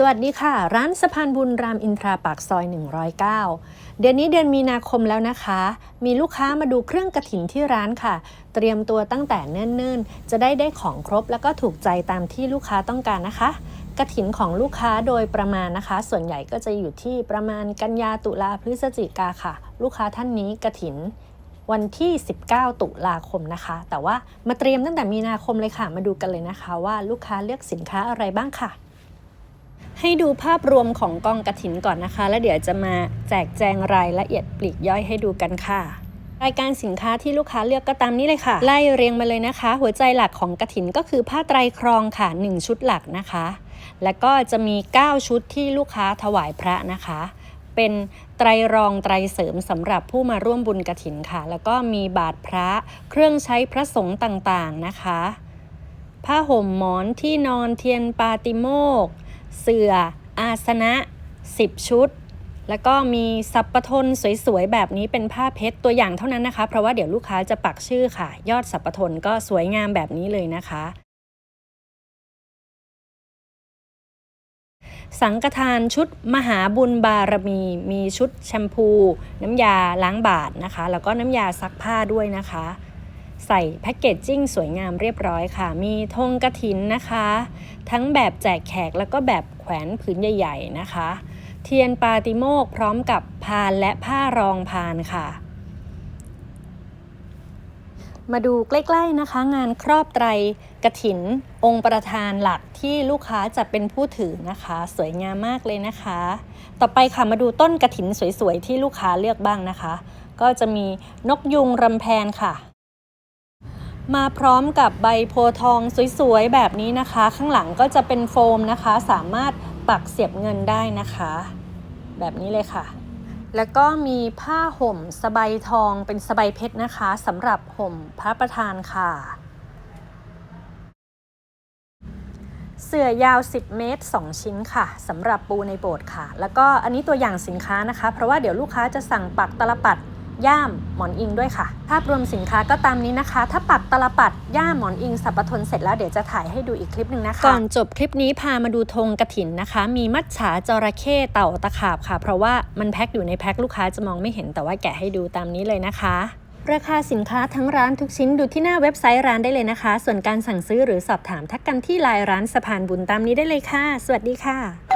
สวัสดีค่ะ ร้านสะพานบุญรามอินทราปากซอย 109 เดือนนี้เดือนมีนาคมแล้วนะคะ มีลูกค้ามาดูเครื่องกระถินที่ร้านค่ะ เตรียมตัวตั้งแต่เนิ่นๆ จะได้ได้ของครบแล้วก็ถูกใจตามที่ลูกค้าต้องการนะคะกระถินของลูกค้าโดยประมาณนะคะ ส่วนใหญ่ก็จะอยู่ที่ประมาณกันยาตุลาพฤศจิกาค่ะ ลูกค้าท่านนี้กระถินวันที่ 19 ตุลาคมนะคะ แต่ว่ามาเตรียมตั้งแต่มีนาคมเลยค่ะ มาดูกันเลยนะคะ ว่าลูกค้าเลือกสินค้าอะไรบ้างค่ะ ให้ดูภาพรวมของกองกระถินก่อนนะคะ แล้วเดี๋ยวจะมาแจกแจงรายละเอียดปลีกย่อยให้ดูกันค่ะรายการสินค้าที่ลูกค้าเลือกก็ตามนี้เลยค่ะ ไล่เรียงมาเลยนะคะ หัวใจหลักของกระถินก็คือผ้าไตรครองค่ะ 1 ชุดหลักนะคะ แล้วก็จะมี 9 ชุดที่ลูกค้าถวายพระนะคะ เป็นไตรรองไตรเสริมสำหรับผู้มาร่วมบุญกระถินค่ะ แล้วก็มีบาทพระเครื่องใช้พระสงฆ์ต่างๆนะคะ ผ้าห่มหมอนที่นอนเทียนปาติโมกข์ เสื่ออาสนะ 10 ชุด แล้วก็มีสับปะทนสวยๆ แบบนี้เป็นผ้าเพชรตัวอย่างเท่านั้นนะคะ เพราะว่าเดี๋ยวลูกค้าจะปักชื่อค่ะ ยอดสับปะทนก็สวยงามแบบนี้เลยนะคะ สังฆทานชุดมหาบุญบารมี มีชุดแชมพู น้ำยาล้างบาทนะคะ แล้วก็น้ำยาซักผ้าด้วยนะคะ ใส่แพ็กเกจจิ้งสวยงามเรียบร้อยค่ะ มีธงกระถินนะคะ ทั้งแบบแจกแขกแล้วก็แบบแขวนผืนใหญ่ ๆ นะคะ เทียนปาติโมกพร้อมกับพานและผ้ารองพานค่ะ มาดูใกล้ๆนะคะ งานครอบไตรกระถิน องค์ประธานหลักที่ลูกค้าจะเป็นผู้ถือนะคะ สวยงามมากเลยนะคะ ต่อไปค่ะมาดูต้นกระถินสวยๆที่ลูกค้าเลือกบ้างนะคะ ก็จะมีนกยุงรำแพนค่ะ มาพร้อมกับใบโพทองสวยๆ แบบนี้นะคะ ข้างหลังก็จะเป็นโฟมนะคะ สามารถปักเสียบเงินได้นะคะ แบบนี้เลยค่ะ แล้วก็มีผ้าห่มสบายทองเป็นสบายเพชรนะคะสำหรับห่มพระประธานค่ะ เสื่อยาว 10 เมตร 2 ชิ้นค่ะสำหรับปูในโบสถ์ค่ะ แล้วก็อันนี้ตัวอย่างสินค้านะคะ เพราะว่าเดี๋ยวลูกค้าจะสั่งปักตลปัด ย่ามหมอนอิงด้วยค่ะ ภาพรวมสินค้าก็ตามนี้นะคะ ถ้าปักตลปัดย่ามหมอนอิงสับปะทนเสร็จแล้วเดี๋ยวจะถ่ายให้ดูอีกคลิปหนึ่งนะคะ ก่อนจบคลิปนี้พามาดูธงกระถินนะคะ มีมัดฉาจระเข้เต่าตะขาบค่ะ เพราะว่ามันแพ็คอยู่ในแพ็คลูกค้าจะมองไม่เห็นแต่ว่าแกะให้ดูตามนี้เลยนะคะราคาสินค้าทั้งร้านทุกชิ้นดูที่หน้าเว็บไซต์ร้านได้เลยนะคะ ส่วนการสั่งซื้อหรือสอบถามทักกันที่ไลน์ร้านสะพานบุญตามนี้ได้เลยค่ะ สวัสดีค่ะ